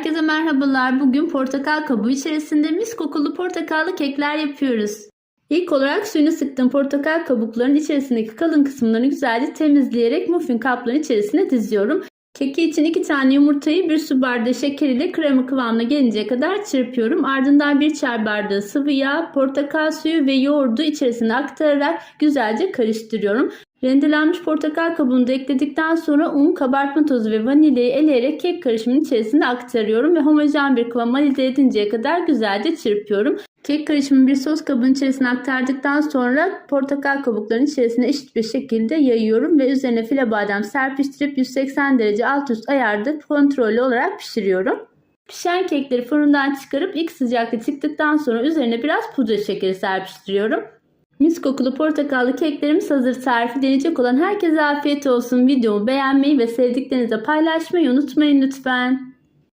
Herkese merhabalar. Bugün portakal kabuğu içerisinde mis kokulu portakallı kekler yapıyoruz. İlk olarak suyunu sıktığım portakal kabuklarının içerisindeki kalın kısımlarını güzelce temizleyerek muffin kapların içerisine diziyorum. Keki için 2 tane yumurtayı bir su bardağı şeker ile krema kıvamına gelinceye kadar çırpıyorum. Ardından bir çay bardağı sıvı yağ, portakal suyu ve yoğurdu içerisine aktararak güzelce karıştırıyorum. Rendelenmiş portakal kabuğunu da ekledikten sonra un, kabartma tozu ve vanilyayı eleyerek kek karışımının içerisine aktarıyorum ve homojen bir kıvam elde edinceye kadar güzelce çırpıyorum. Kek karışımını bir sos kabının içerisine aktardıktan sonra portakal kabuklarının içerisine eşit bir şekilde yayıyorum ve üzerine file badem serpiştirip 180 derece alt üst ayarda kontrollü olarak pişiriyorum. Pişen kekleri fırından çıkarıp ilk sıcaklığı çıktıktan sonra üzerine biraz pudra şekeri serpiştiriyorum. Mis kokulu portakallı keklerimiz hazır. Tarifi deneyecek olan herkese afiyet olsun. Videomu beğenmeyi ve sevdiklerinizle paylaşmayı unutmayın lütfen.